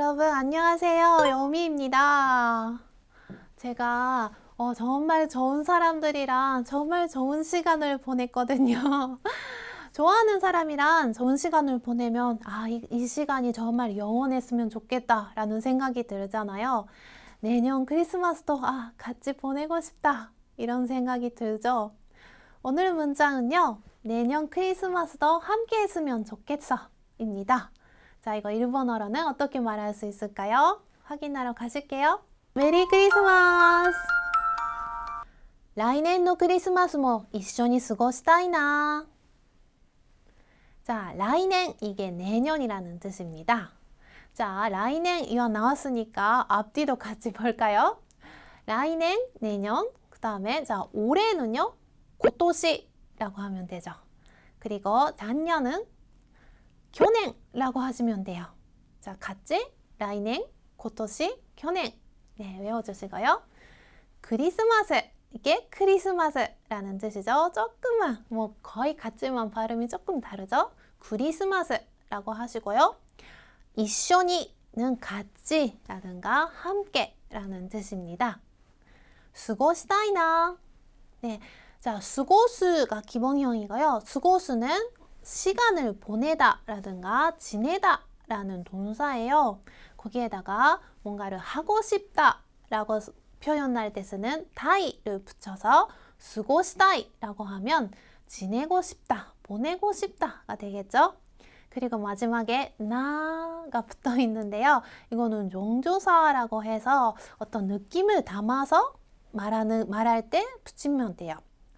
여러분 안녕하세요. 여미입니다. 제가 어, 정말 좋은 사람들이랑 정말 좋은 시간을 보냈거든요. 좋아하는 사람이랑 좋은 시간을 보내면 아, 이, 이 시간이 정말 영원했으면 좋겠다라는 생각이 들잖아요. 내년 크리스마스도 아, 같이 보내고 싶다. 이런 생각이 들죠. 오늘 문장은요. 내년 크리스마스도 함께 했으면 좋겠어. 입니다. 자, 이거 일본어로는 어떻게 말할 수 있을까요? 확인하러 가실게요. 메리 크리스마스! 来年のクリスマスも一緒に過ごしたいな. 자, 来年 이게 내년이라는 뜻입니다. 자, 来年 이와 나왔으니까 앞뒤도 같이 볼까요? 来年 내년 그 다음에 자 올해는요 今年라고 하면 되죠. 그리고 작년은 견행라고 하시면 돼요. 자, 같이 라이행 고토시 네, 외워주시고요. 크리스마스 이게 크리스마스라는 뜻이죠. 조금만 뭐 거의 같지만 발음이 조금 다르죠. 크리스마스라고 하시고요. 이쇼니는 같이라든가 함께라는 뜻입니다. 수고시다이나 네, 자 수고수가 기본형이고요. 수고수는 시간을 보내다 라든가 지내다 라는 동사예요. 거기에다가 뭔가를 하고 싶다 라고 표현할 때 쓰는 다이를 붙여서 수고시다이 라고 하면 지내고 싶다, 보내고 싶다가 되겠죠. 그리고 마지막에 나가 붙어 있는데요. 이거는 용조사라고 해서 어떤 느낌을 담아서 말하는 말할 때 붙이면 돼요.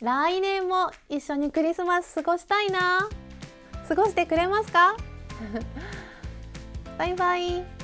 来年も一緒にクリスマス過ごしたいな。過ごしてくれますか？バイバイ。